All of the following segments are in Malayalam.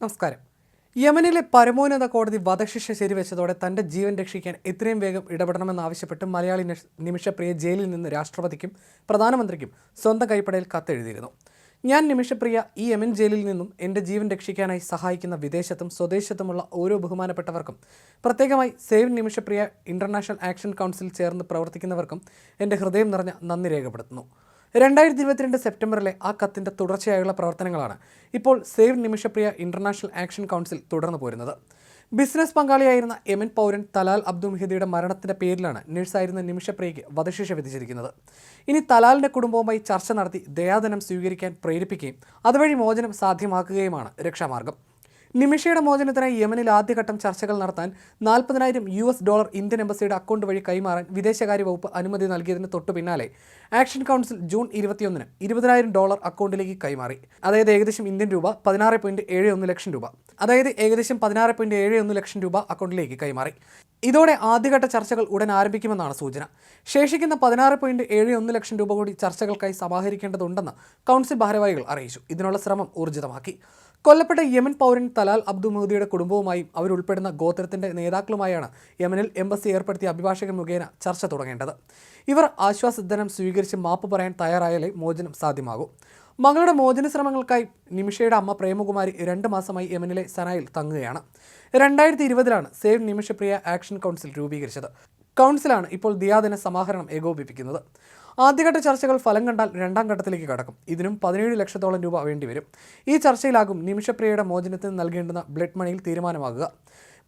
നമസ്കാരം. യമനിലെ പരമോന്നത കോടതി വധശിക്ഷ ശരിവെച്ചതോടെ തന്റെ ജീവൻ രക്ഷിക്കാൻ എത്രയും വേഗം ഇടപെടണമെന്നാവശ്യപ്പെട്ട് മലയാളി നിമിഷപ്രിയ ജയിലിൽ നിന്ന് രാഷ്ട്രപതിക്കും പ്രധാനമന്ത്രിക്കും സ്വന്തം കൈപ്പടയിൽ കത്തെഴുതിയിരുന്നു. ഞാൻ നിമിഷപ്രിയ ഈ യമൻ ജയിലിൽ നിന്നും എന്റെ ജീവൻ രക്ഷിക്കാനായി സഹായിക്കുന്ന വിദേശത്തും സ്വദേശത്തുമുള്ള ഓരോ ബഹുമാനപ്പെട്ടവർക്കും പ്രത്യേകമായി save Nimisha Priya international action council ചേർന്ന് പ്രവർത്തിക്കുന്നവർക്കും എന്റെ ഹൃദയം നിറഞ്ഞ നന്ദി രേഖപ്പെടുത്തുന്നു. രണ്ടായിരത്തി ഇരുപത്തിരണ്ട് സെപ്റ്റംബറിലെ ആ കത്തിന്റെ തുടർച്ചയായുള്ള പ്രവർത്തനങ്ങളാണ് ഇപ്പോൾ save Nimishapriya international action council തുടർന്നു പോരുന്നത്. ബിസിനസ് പങ്കാളിയായിരുന്ന യമൻ പൗരൻ തലാൽ അബ്ദു മെഹദിയുടെ മരണത്തിന്റെ പേരിലാണ് നഴ്സായിരുന്ന നിമിഷപ്രിയയ്ക്ക് വധശിക്ഷ വിധിച്ചിരിക്കുന്നത്. ഇനി തലാലിന്റെ കുടുംബവുമായി ചർച്ച നടത്തി ദയാദനം സ്വീകരിക്കാൻ പ്രേരിപ്പിക്കുകയും അതുവഴി മോചനം സാധ്യമാക്കുകയുമാണ് രക്ഷാമാർഗം. നിമിഷയുടെ മോചനത്തിനായി യമനിൽ ആദ്യഘട്ടം ചർച്ചകൾ നടത്താൻ നാൽപ്പതിനായിരം യു എസ് ഡോളർ ഇന്ത്യൻ എംബസിയുടെ അക്കൗണ്ട് വഴി കൈമാറാൻ വിദേശകാര്യ വകുപ്പ് അനുമതി നൽകിയതിന് തൊട്ടു പിന്നാലെ ആക്ഷൻ കൗൺസിൽ ജൂൺ ഇരുപത്തിയൊന്നിന് ഇരുപതിനായിരം ഡോളർ അക്കൗണ്ടിലേക്ക് കൈമാറി. അതായത് ഏകദേശം ഇന്ത്യൻ രൂപ പതിനാറ് പോയിന്റ് ഏഴ് ഒന്ന് ലക്ഷം രൂപ. അതായത് ഏകദേശം പതിനാറ് പോയിന്റ് ഏഴ് ഒന്ന് ലക്ഷം രൂപ അക്കൗണ്ടിലേക്ക് കൈമാറി. ഇതോടെ ആദ്യഘട്ട ചർച്ചകൾ ഉടൻ ആരംഭിക്കുമെന്നാണ് സൂചന. ശേഷിക്കുന്ന പതിനാറ് പോയിന്റ് ഏഴ് ഒന്ന് ലക്ഷം രൂപ കൂടി ചർച്ചകൾക്കായി സമാഹരിക്കേണ്ടതുണ്ടെന്ന് കൗൺസിൽ ഭാരവാഹികൾ അറിയിച്ചു. ഇതിനുള്ള ശ്രമം ഊർജിതമാക്കി. കൊല്ലപ്പെട്ട യമൻ പൗരൻ തലാൽ അബ്ദു മോദിയുടെ കുടുംബവുമായും അവരുൾപ്പെടുന്ന ഗോത്രത്തിന്റെ നേതാക്കളുമായാണ് യമനിൽ എംബസി ഏർപ്പെടുത്തിയ അഭിഭാഷകൻ മുഖേന ചർച്ച തുടങ്ങേണ്ടത്. ഇവർ ആശ്വാസധനം സ്വീകരിച്ച് മാപ്പ് പറയാൻ തയ്യാറായാലേ മോചനം സാധ്യമാകൂ. മകളുടെ മോചന ശ്രമങ്ങൾക്കായി നിമിഷയുടെ അമ്മ പ്രേമകുമാരി രണ്ട് മാസമായി യമനിലെ സനായിൽ തങ്ങുകയാണ്. രണ്ടായിരത്തി ഇരുപതിലാണ് സേവ് നിമിഷപ്രിയ ആക്ഷൻ കൗൺസിൽ രൂപീകരിച്ചത്. കൗൺസിലാണ് ഇപ്പോൾ ദിയാദിന സമാഹരണം ഏകോപിപ്പിക്കുന്നത്. ആദ്യഘട്ട ചർച്ചകൾ ഫലം കണ്ടാൽ രണ്ടാം ഘട്ടത്തിലേക്ക് കടക്കും. ഇതിനും പതിനേഴ് ലക്ഷത്തോളം രൂപ വേണ്ടിവരും. ഈ ചർച്ചയിലാകും നിമിഷപ്രിയയുടെ മോചനത്തിന് നൽകേണ്ടുന്ന ബ്ലഡ് മണിയിൽ തീരുമാനമാകുക.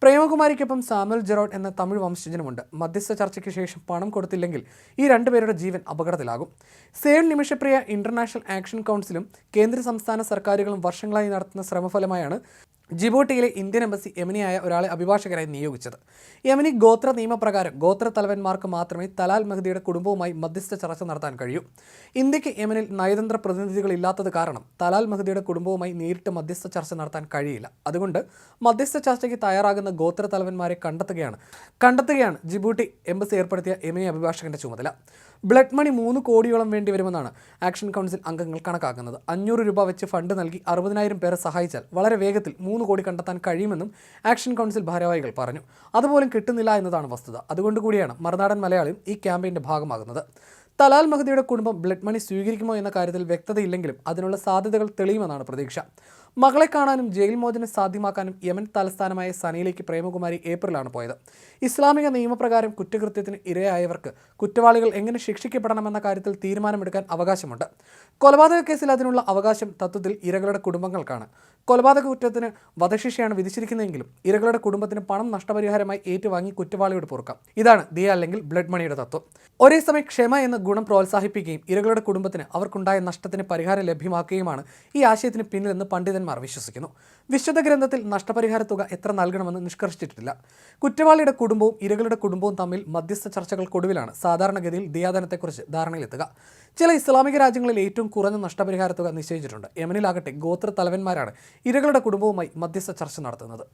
പ്രേമകുമാരിക്കൊപ്പം സാമുൽ ജെറോഡ് എന്ന തമിഴ് വംശജനുമുണ്ട്. മധ്യസ്ഥ ചർച്ചയ്ക്ക് ശേഷം പണം കൊടുത്തില്ലെങ്കിൽ ഈ രണ്ടുപേരുടെ ജീവൻ അപകടത്തിലാകും. സേവ് നിമിഷപ്രിയ ഇന്റർനാഷണൽ ആക്ഷൻ കൗൺസിലും കേന്ദ്ര സംസ്ഥാന സർക്കാരുകളും വർഷങ്ങളായി നടത്തുന്ന ശ്രമഫലമായാണ് ജിബൂട്ടിയിലെ ഇന്ത്യൻ എംബസി യമനിയായ ഒരാളെ അഭിഭാഷകരായി നിയോഗിച്ചത്. യമനി ഗോത്ര നിയമപ്രകാരം ഗോത്ര തലവന്മാർക്ക് മാത്രമേ തലാൽ മെഹദിയുടെ കുടുംബവുമായി മധ്യസ്ഥ ചർച്ച നടത്താൻ കഴിയൂ. ഇന്ത്യയ്ക്ക് യമനിൽ നയതന്ത്ര പ്രതിനിധികളില്ലാത്തത് കാരണം തലാൽ മെഹദിയുടെ കുടുംബവുമായി നേരിട്ട് മധ്യസ്ഥ ചർച്ച നടത്താൻ കഴിയില്ല. അതുകൊണ്ട് മധ്യസ്ഥ ചർച്ചയ്ക്ക് തയ്യാറാകുന്ന ഗോത്ര തലവന്മാരെ കണ്ടെത്തുകയാണ്. കണ്ടെത്തുകയാണ് ജിബൂട്ടി എംബസി ഏർപ്പെടുത്തിയ യമനി അഭിഭാഷകന്റെ ചുമതല. ബ്ലഡ് മണി മൂന്ന് കോടിയോളം വേണ്ടി വരുമെന്നാണ് ആക്ഷൻ കൗൺസിൽ അംഗങ്ങൾ കണക്കാക്കുന്നത്. അഞ്ഞൂറ് രൂപ വെച്ച് ഫണ്ട് നൽകി അറുപതിനായിരം പേരെ സഹായിച്ചാൽ വളരെ വേഗത്തിൽ മൂന്ന് കോടി കണ്ടെത്താൻ കഴിയുമെന്നും ആക്ഷൻ കൗൺസിൽ ഭാരവാഹികൾ പറഞ്ഞു. അതുപോലും കിട്ടുന്നില്ല എന്നതാണ് വസ്തുത. അതുകൊണ്ട് കൂടിയാണ് മറുനാടൻ മലയാളിയും ഈ ക്യാമ്പയിന്റെ ഭാഗമാകുന്നത്. തലാൽ മഹദിയുടെ കുടുംബം ബ്ലഡ് മണി സ്വീകരിക്കുമോ എന്ന കാര്യത്തിൽ വ്യക്തതയില്ലെങ്കിലും അതിനുള്ള സാധ്യതകൾ തെളിയുമെന്നാണ് പ്രതീക്ഷ. മകളെ കാണാനും ജയിൽ മോചനം സാധ്യമാക്കാനും യമൻ തലസ്ഥാനമായ സനയിലേക്ക് പ്രേമകുമാരി ഏപ്രിലാണ് പോയത്. ഇസ്ലാമിക നിയമപ്രകാരം കുറ്റകൃത്യത്തിന് ഇരയായവർക്ക് കുറ്റവാളികൾ എങ്ങനെ ശിക്ഷിക്കപ്പെടണമെന്ന കാര്യത്തിൽ തീരുമാനമെടുക്കാൻ അവകാശമുണ്ട്. കൊലപാതക കേസിൽ അതിനുള്ള അവകാശം തത്വത്തിൽ ഇരകളുടെ കുടുംബങ്ങൾക്കാണ്. കൊലപാതക കുറ്റത്തിന് വധശിക്ഷയാണ് വിധിച്ചിരിക്കുന്നതെങ്കിലും ഇരകളുടെ കുടുംബത്തിന് പണം നഷ്ടപരിഹാരമായി ഏറ്റുവാങ്ങി കുറ്റവാളിയോട് പൊറുക്കാം. ഇതാണ് ദിയ അല്ലെങ്കിൽ ബ്ലഡ് മണിയുടെ തത്വം. ഒരേ സമയം ക്ഷമ എന്ന ഗുണം പ്രോത്സാഹിപ്പിക്കുകയും ഇരകളുടെ കുടുംബത്തിന് അവർക്കുണ്ടായ നഷ്ടത്തിന് പരിഹാരം ലഭ്യമാക്കുകയുമാണ് ഈ ആശയത്തിന് പിന്നിലെന്ന് പണ്ഡിതന്മാർ വിശ്വസിക്കുന്നു. വിശുദ്ധ ഗ്രന്ഥത്തിൽ നഷ്ടപരിഹാര തുക എത്ര നൽകണമെന്ന് നിഷ്കർഷിച്ചിട്ടില്ല. കുറ്റവാളിയുടെ കുടുംബവും ഇരകളുടെ കുടുംബവും തമ്മിൽ മധ്യസ്ഥ ചർച്ചകൾക്കൊടുവിലാണ് സാധാരണഗതിയിൽ ദിയാദനത്തെക്കുറിച്ച് ധാരണയിലെത്തുക. ചില ഇസ്ലാമിക രാജ്യങ്ങളിൽ ഏറ്റവും കുറഞ്ഞ നഷ്ടപരിഹാര തുക നിശ്ചയിച്ചിട്ടുണ്ട്. യമനിലാകട്ടെ ഗോത്ര തലവന്മാരാണ് ഇരകളുടെ കുടുംബവുമായി മധ്യസ്ഥ ചർച്ച നടത്തുന്നത്.